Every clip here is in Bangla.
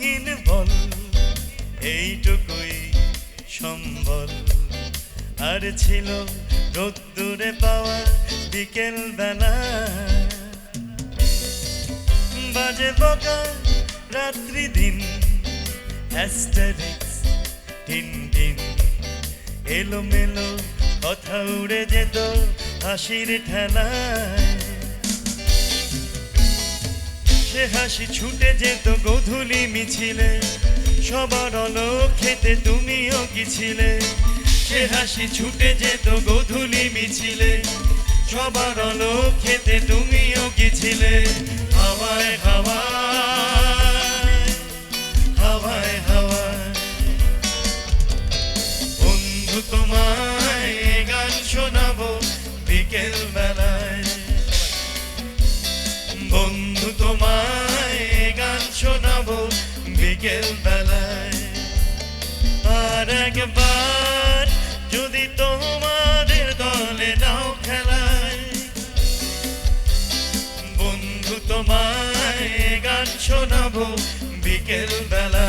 রঙিন বল, এইটুকুই সম্বল। আর ছিল রোদ্দুরে পাওয়া বিকেল বেলা বাজে বকা, রাত্রি দিন অ্যাস্টারিক্স দিন দিন এলো মেলো কথা উড়ে যেত হাসির ঠেলায়। সে হাসি ছুটে যেত গধুলি মিছিলে। সবার অলোক খেতে তুমিও কি ছিলে? সে হাসি ছুটে যেত গধুলি মিছিলে। সবার অলোক খেতে তুমিও কি ছিলে? হাওয়ায় হাওয়ায় হাওয়ায় হাওয়ায়। বন্ধু তোমায় গান শোনাবো। বিকেল বেলায় বিকেল বেলায়। আর একবার যদি তোমাদের দলে নাও খেলায়, বন্ধু তোমায় গান শোনাবো বিকেল বেলায়।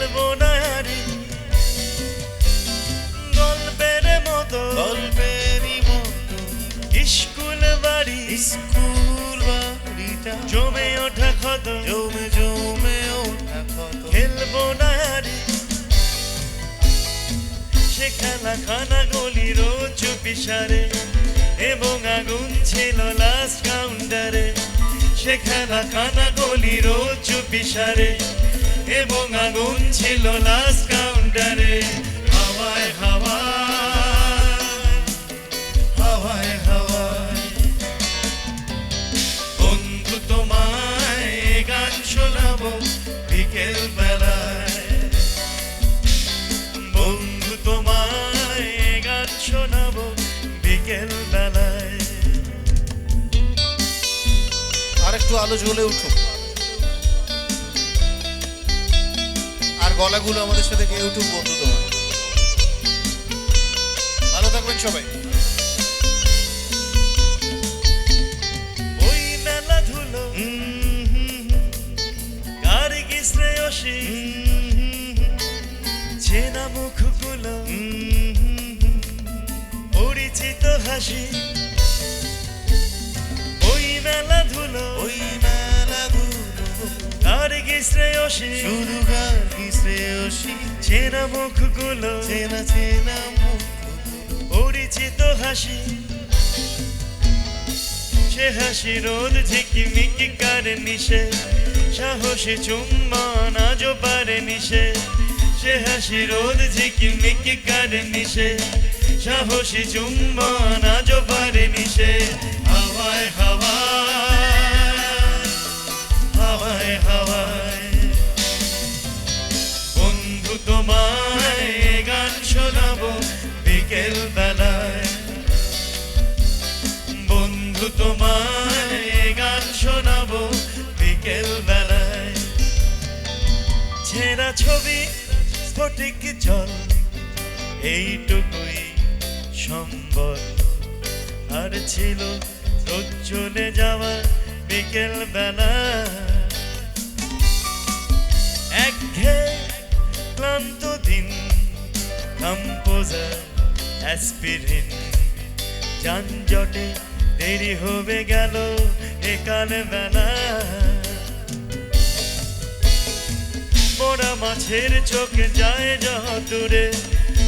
খেলব না গল্পের মতো, গল্পেরই মতো। স্কুল বাড়ি, স্কুল বাড়িটা জমে ওঠা ক্ষত, জমে জমে ওঠা কত খেলব না আরে সে খেলা খানা গলি রোজ চুপি সারে এবং আগুন ছিল লাস্ট কাউন্টারে সে খেলা খানা গলি রোজ চুপি সারে এবং আগুন ছিল লাস্ট কাউন্টারে হাওয়ায় হাওয়ায় হাওয়ায় হাওয়ায়। বন্ধু তোমায় গান শোনাবো বিকেল বেলায়। বন্ধু তোমায় গান শোনাবো বিকেল বেলায়। আর একটু আলো জ্বলে উঠুক। গলাগুলো আমাদের সাথে উঠুক বন্ধু তোমার। ভালো থাকবেন সবাই। ওই মেলা ধুলো। কার শ্রেয়সী? চেনা মুখগুলো। পরিচিত হাসি। ওই মেলা ধুলো। ওই মেলা গুলো কার শ্রেয়সী? শুধু গান কি শ্রেয়সী চেনা মুখগুলো চেনা চেনা মুখ। পরিচিত হাসি। সে হাসি রোদ ঝিকিমিকি কারে নিশে সাহসী চুম্বন আজও পারে নিশে। সে হাসি রোদ ঝিকিমিকি কারে নিশে সাহসী চুম্বন বিকেল বেলায় বন্ধু তোমায় গান শোনাবো বিকেল বেলায়। ছেঁড়া ছবি, স্ফটিক জল, এইটুকুই সম্বল। আর ছিল তোর চলে যাওয়া বিকেল বেলা একঘেয়ে ক্লান্ত দিন কম্পোজার অ্যাসপিরিন যানজটে দেরি হবে গেল একাল বেলা। মাছের চোখ যায় দূরে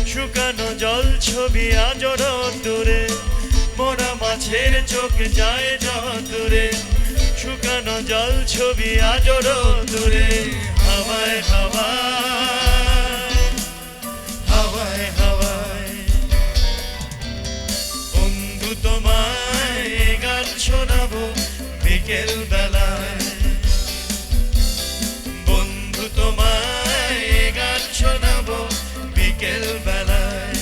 শুকানো জল ছবি আজর দূরে মোরা মাছের চোখ যায় দূরে শুকানো জল ছবি আজর দূরে হাওয়ায় হাওয়ায় বিকেল বেলায়। বন্ধু তোমায় গান শোনাবো বিকেল বেলায়।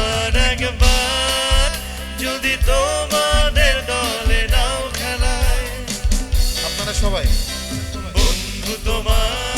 আর একবার যদি তোমাদের দলে নাও খেলায়। আপনারা সবাই। বন্ধু তোমার